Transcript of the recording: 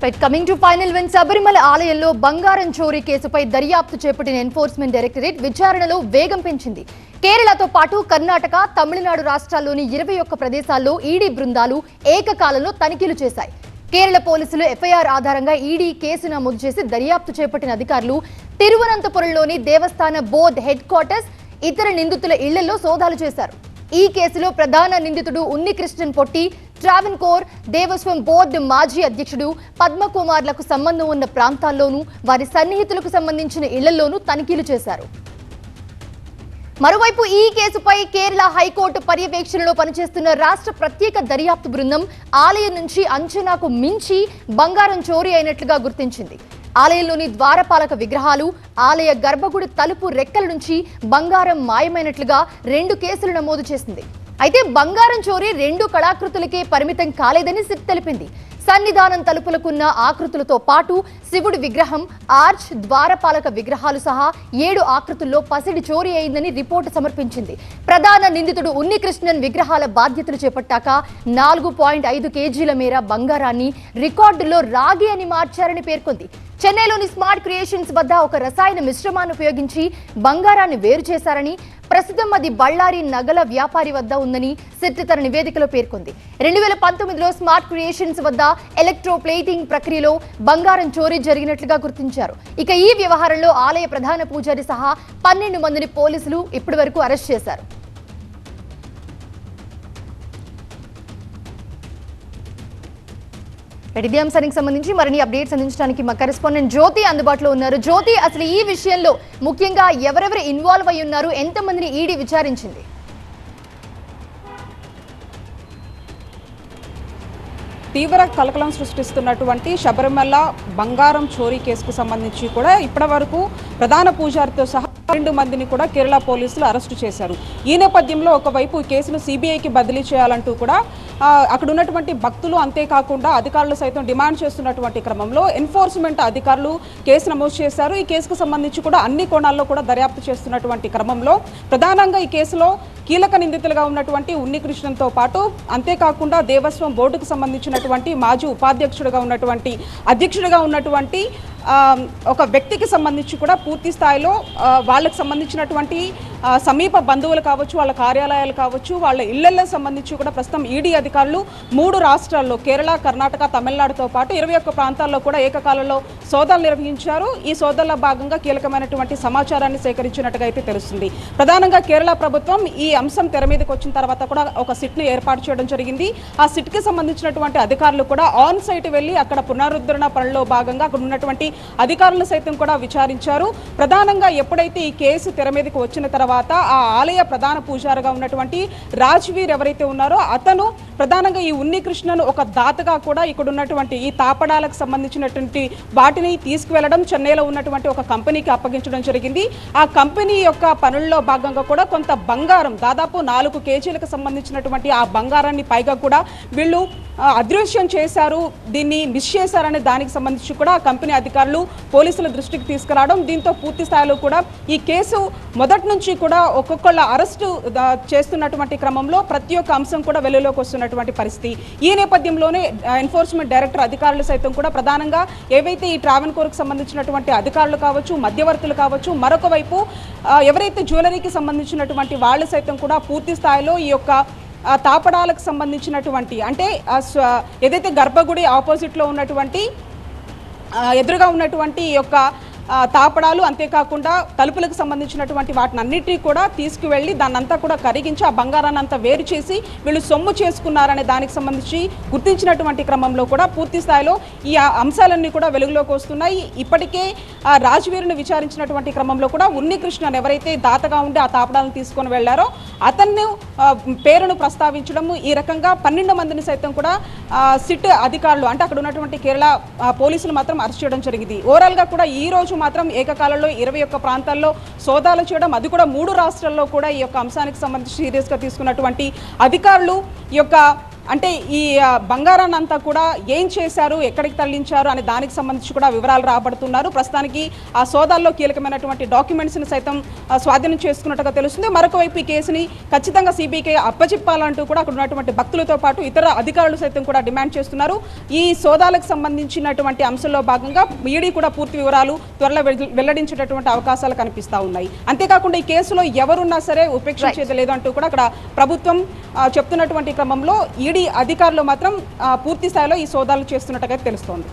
Right coming to final win Sabarimala ఆలయంలో బంగారం చోరీ కేసుపై దర్యాప్తు చేపట్టిన ఎన్ఫోర్స్మెంట్ డైరెక్టరేట్ విచారణలో వేగం పెంచింది కేరళతో పాటు కర్ణాటక తమిళనాడు రాష్ట్రాల్లోని ఇరవై ఒక్క ప్రదేశాల్లో ఈడీ బృందాలు ఏకకాలంలో తనిఖీలు చేశాయి కేరళ పోలీసులు ఎఫ్ఐఆర్ ఆధారంగా ఈడీ కేసు నమోదు చేసి దర్యాప్తు చేపట్టిన అధికారులు తిరువనంతపురంలోని దేవస్థాన బోర్డ్ హెడ్ క్వార్టర్స్ ఇతర నిందితుల ఇళ్ళలో సోదాలు చేశారు ఈ కేసులో ప్రధాన నిందితుడు ఉన్నికృష్ణన్ పొట్టి ట్రావెన్ కోర్ దేవస్వం బోర్డు మాజీ అధ్యక్షుడు పద్మకుమార్లకు సంబంధం ఉన్న ప్రాంతాల్లోనూ వారి సన్నిహితులకు సంబంధించిన ఇళ్ళలోనూ తనిఖీలు చేశారు. మరోవైపు ఈ కేసుపై కేరళ హైకోర్టు పర్యవేక్షణలో పనిచేస్తున్న రాష్ట్ర ప్రత్యేక దర్యాప్తు బృందం ఆలయం నుంచి అంచనాకు మించి బంగారం చోరీ అయినట్లుగా గుర్తించింది. ఆలయంలోని ద్వారపాలక విగ్రహాలు ఆలయ గర్భగుడి తలుపు రెక్కల నుంచి బంగారం మాయమైనట్లుగా రెండు కేసులు నమోదు చేసింది. అయితే బంగారం చోరీ రెండు కళాకృతులకే పరిమితం కాలేదని సిట్ తెలిపింది. సన్నిధానం తలుపులకున్న ఆకృతులతో పాటు శివుడి విగ్రహం ఆర్చ్ ద్వారపాలక విగ్రహాలు సహా ఏడు ఆకృతుల్లో పసిడి చోరీ అయిందని రిపోర్టు సమర్పించింది. ప్రధాన నిందితుడు ఉన్నికృష్ణన్ విగ్రహాల బాధ్యతలు చేపట్టాక నాలుగు పాయింట్ ఐదు కేజీల మేర బంగారాన్ని రికార్డులో రాగి అని మార్చారని పేర్కొంది. చెన్నైలోని స్మార్ట్ క్రియేషన్స్ వద్ద ఒక రసాయన మిశ్రమాన్ని ఉపయోగించి బంగారాన్ని వేరు చేశారని ప్రస్తుతం అది బళ్ళారి నగల వ్యాపారి వద్ద ఉందని సిట్ తన నివేదికలో పేర్కొంది. రెండు వేల పంతొమ్మిదిలో స్మార్ట్ క్రియేషన్స్ వద్ద ఎలక్ట్రోప్లేటింగ్ ప్రక్రియలో బంగారం చోరీ జరిగినట్లుగా గుర్తించారు. ఇక ఈ వ్యవహారంలో ఆలయ ప్రధాన పూజారి సహా పన్నెండు మందిని పోలీసులు ఇప్పటి వరకు అరెస్ట్ చేశారు. రైట్, అంశానికి సంబంధించి మరిన్ని అప్డేట్స్ అందించడానికి మా కరెస్పాండెంట్ జ్యోతి అందుబాటులో ఉన్నారు. జ్యోతి అసలు ఈ విషయంలో ముఖ్యంగా ఎవరెవరు ఇన్వాల్వ్ అయి ఉన్నారు? ఎంతమందిని ఈడీ విచారించింది? తీవ్ర కలకలం సృష్టిస్తున్నటువంటి శబరిమల బంగారం చోరీ కేసుకు సంబంధించి కూడా ఇప్పటి వరకు ప్రధాన పూజారితో సహా రెండు మందిని కూడా కేరళ పోలీసులు అరెస్టు చేశారు. ఈ నేపథ్యంలో ఒకవైపు కేసును సిబిఐకి బదిలీ చేయాలంటూ కూడా అక్కడ ఉన్నటువంటి భక్తులు అంతేకాకుండా అధికారులు సైతం డిమాండ్ చేస్తున్నటువంటి క్రమంలో ఎన్ఫోర్స్మెంట్ అధికారులు కేసు నమోదు చేశారు. ఈ కేసుకు సంబంధించి కూడా అన్ని కోణాల్లో కూడా దర్యాప్తు చేస్తున్నటువంటి క్రమంలో ప్రధానంగా ఈ కేసులో కీలక నిందితులుగా ఉన్నటువంటి ఉన్నికృష్ణంతో పాటు అంతేకాకుండా దేవస్వం బోర్డుకు సంబంధించినటువంటి మాజీ ఉపాధ్యక్షుడిగా ఉన్నటువంటి అధ్యక్షుడిగా ఉన్నటువంటి ఒక వ్యక్తికి సంబంధించి కూడా పూర్తి స్థాయిలో వాళ్ళకు సంబంధించినటువంటి సమీప బంధువులు కావచ్చు వాళ్ళ కార్యాలయాలు కావచ్చు వాళ్ళ ఇళ్ళకు సంబంధించి కూడా ప్రస్తుతం ఈడీ అధికారులు మూడు రాష్ట్రాల్లో కేరళ కర్ణాటక తమిళనాడుతో పాటు ఇరవై ఒక్క ప్రాంతాల్లో కూడా ఏకకాలంలో సోదాలు నిర్వహించారు. ఈ సోదాల్లో భాగంగా కీలకమైనటువంటి సమాచారాన్ని సేకరించినట్టుగా అయితే తెలుస్తుంది. ప్రధానంగా కేరళ ప్రభుత్వం ఈ అంశం తెర మీదకి వచ్చిన తర్వాత కూడా ఒక సిట్ను ఏర్పాటు చేయడం జరిగింది. ఆ సిట్కి సంబంధించినటువంటి అధికారులు కూడా ఆన్ సైట్ వెళ్ళి అక్కడ పునరుద్ధరణ పనుల్లో భాగంగా అక్కడ ఉన్నటువంటి అధికారులను సైతం కూడా విచారించారు. ప్రధానంగా ఎప్పుడైతే ఈ కేసు తెర మీదకి వచ్చిన తర్వాత తర్వాత ఆ ఆలయ ప్రధాన పూజారిగా ఉన్నటువంటి రాజ్వీర్ ఎవరైతే ఉన్నారో అతను ప్రధానంగా ఈ ఉన్నికృష్ణను ఒక దాతగా కూడా ఇక్కడ ఉన్నటువంటి ఈ తాపడాలకు సంబంధించినటువంటి వాటిని తీసుకువెళ్ళడం చెన్నైలో ఉన్నటువంటి ఒక కంపెనీకి అప్పగించడం జరిగింది. ఆ కంపెనీ యొక్క పనుల్లో భాగంగా కూడా కొంత బంగారం దాదాపు నాలుగు కేజీలకు సంబంధించినటువంటి ఆ బంగారాన్ని పైగా కూడా వీళ్ళు అదృశ్యం చేశారు దీన్ని మిస్ చేశారనే దానికి సంబంధించి కూడా కంపెనీ అధికారులు పోలీసుల దృష్టికి తీసుకురావడం దీంతో పూర్తి స్థాయిలో కూడా ఈ కేసు మొదటి నుంచి కూడా ఒక్కొక్కళ్ళ అరెస్టు చేస్తున్నటువంటి క్రమంలో ప్రతి ఒక్క అంశం కూడా వెలుగులోకి వస్తున్నటువంటి పరిస్థితి. ఈ నేపథ్యంలోనే ఎన్ఫోర్స్మెంట్ డైరెక్టర్ అధికారులు సైతం కూడా ప్రధానంగా ఏవైతే ఈ ట్రావెన్ కోర్కు సంబంధించినటువంటి అధికారులు కావచ్చు మధ్యవర్తులు కావచ్చు మరొక వైపు ఎవరైతే జ్యువెలరీకి సంబంధించినటువంటి వాళ్ళు సైతం కూడా పూర్తి స్థాయిలో ఈ యొక్క తాపడాలకు సంబంధించినటువంటి అంటే ఆ స్వ- ఏదైతే గర్భగుడి ఆపోజిట్లో ఉన్నటువంటి ఎదురుగా ఉన్నటువంటి ఈ యొక్క తాపడాలు అంతేకాకుండా తలుపులకు సంబంధించినటువంటి వాటిని అన్నిటినీ కూడా తీసుకువెళ్ళి దాన్నంతా కూడా కరిగించి ఆ బంగారాన్ని అంతా వేరు చేసి వీళ్ళు సొమ్ము చేసుకున్నారనే దానికి సంబంధించి గుర్తించినటువంటి క్రమంలో కూడా పూర్తి స్థాయిలో ఈ అంశాలన్నీ కూడా వెలుగులోకి వస్తున్నాయి. ఇప్పటికే ఆ రాజవీరుని విచారించినటువంటి క్రమంలో కూడా ఉన్నికృష్ణన్ ఎవరైతే దాతగా ఉండి ఆ తాపడాలను తీసుకొని వెళ్ళారో అతన్ని పేరును ప్రస్తావించడం ఈ రకంగా పన్నెండు మందిని సైతం కూడా సిట్ అధికారులు అంటే అక్కడ ఉన్నటువంటి కేరళ పోలీసులు మాత్రం అరెస్ట్ చేయడం జరిగింది. ఓవరాల్గా కూడా ఈ రోజు మాత్రం ఏకకాలంలో ఇరవై ఒక్క ప్రాంతాల్లో సోదాలు చేయడం అది కూడా మూడు రాష్ట్రాల్లో కూడా ఈ యొక్క అంశానికి సంబంధించి సీరియస్గా తీసుకున్నటువంటి అధికారులు ఈ యొక్క అంటే ఈ బంగారాన్ని అంతా కూడా ఏం చేశారు ఎక్కడికి తరలించారు అనే దానికి సంబంధించి కూడా వివరాలు రాబడుతున్నారు. ప్రస్తుతానికి ఆ సోదాల్లో కీలకమైనటువంటి డాక్యుమెంట్స్ని సైతం స్వాధీనం చేసుకున్నట్టుగా తెలుస్తుంది. మరొక వైపు ఈ కేసుని ఖచ్చితంగా సిబిఐకి అప్పచెప్పాలంటూ కూడా అక్కడ ఉన్నటువంటి భక్తులతో పాటు ఇతర అధికారులు సైతం కూడా డిమాండ్ చేస్తున్నారు. ఈ సోదాలకు సంబంధించినటువంటి అంశంలో భాగంగా ఈడీ కూడా పూర్తి వివరాలు త్వరలో వెల్- వెల్లడించేటటువంటి అవకాశాలు కనిపిస్తా ఉన్నాయి. అంతేకాకుండా ఈ కేసులో ఎవరున్నా సరే ఉపేక్షించేది లేదు అంటూ కూడా అక్కడ ప్రభుత్వం చెప్తున్నటువంటి క్రమంలో ఈడీ అధికారులు మాత్రం ఆ, పూర్తి స్థాయిలో ఈ సోదాలు చేస్తున్నట్టుగా తెలుస్తోంది.